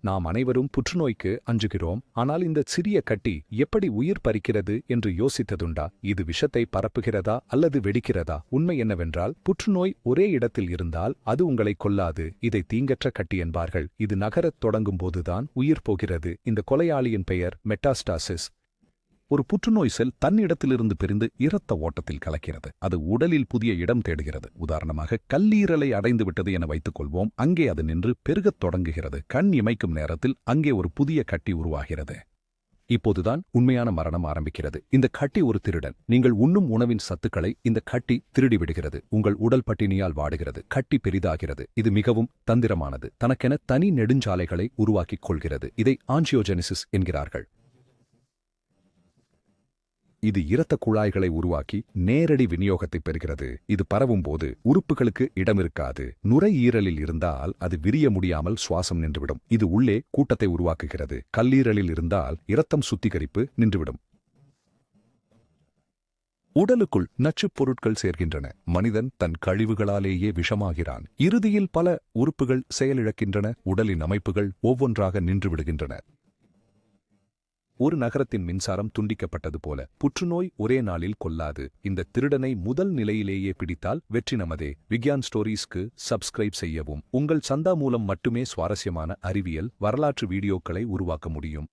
நாம் அனைவரும் புற்றுநோய்க்கு அஞ்சுகிறோம். ஆனால் இந்த சிறிய கட்டி எப்படி உயிர் பறிக்கிறது என்று யோசித்ததுண்டா? இது விஷத்தை பரப்புகிறதா அல்லது வெடிக்கிறதா? உண்மை என்னவென்றால் புற்றுநோய் ஒரே இடத்தில் இருந்தால் அது உங்களை கொல்லாது. இதை தீங்கற்ற கட்டி என்பார்கள். இது நகரத் தொடங்கும் போதுதான் உயிர் போகிறது. இந்த கொலையாளியின் பெயர் மெட்டாஸ்டாசிஸ். ஒரு புற்றுநோய் செல் தன்னிடத்திலிருந்து பிரிந்து இரத்த ஓட்டத்தில் கலக்கிறது. அது உடலில் புதிய இடம் தேடுகிறது. உதாரணமாக கல்லீரலை அடைந்து விட்டது என வைத்துக் கொள்வோம் அங்கே அது நின்று பெருகத் தொடங்குகிறது. கண் இமைக்கும் நேரத்தில் அங்கே ஒரு புதிய கட்டி உருவாகிறது. இப்போதுதான் உண்மையான மரணம் ஆரம்பிக்கிறது. இந்த கட்டி ஒரு திருடன். நீங்கள் உண்ணும் உணவின் சத்துக்களை இந்த கட்டி திருடி விடுகிறது. உங்கள் உடல் பட்டினியால் வாடுகிறது. கட்டி பெரிதாகிறது. இது மிகவும் தந்திரமானது. தனக்கென தனி நெடுஞ்சாலைகளை உருவாக்கிக் கொள்கிறது. இதை ஆஞ்சியோஜெனிசிஸ் என்கிறார்கள். இது இரத்த குழாய்களை உருவாக்கி நேரடி விநியோகத்தை பெறுகிறது. இது பரவும் போது உறுப்புகளுக்கு இடமிருக்காது. நுரையீரலில் இருந்தால் அது விரிய முடியாமல் சுவாசம் நின்றுவிடும். இது உள்ளே கூட்டத்தை உருவாக்குகிறது. கல்லீரலில் இருந்தால் இரத்தம் சுத்திகரிப்பு நின்றுவிடும். உடலுக்குள் நச்சுப் பொருட்கள் சேர்கின்றன. மனிதன் தன் கழிவுகளாலேயே விஷமாகிறான். இறுதியில் பல உறுப்புகள் செயலிழக்கின்றன. உடலின் அமைப்புகள் ஒவ்வொன்றாக நின்றுவிடுகின்றன ஒரு நகரத்தின் மின்சாரம் துண்டிக்கப்பட்டது போல. புற்றுநோய் ஒரே நாளில் கொல்லாது இந்த திருடனை முதல் நிலையிலேயே பிடித்தால் வெற்றி நமதே. விக்யான் ஸ்டோரீஸ்க்கு சப்ஸ்கிரைப் செய்யவும். உங்கள் சந்தா மூலம் மட்டுமே சுவாரஸ்யமான அறிவியல் வரலாற்று வீடியோக்களை உருவாக்க முடியும்.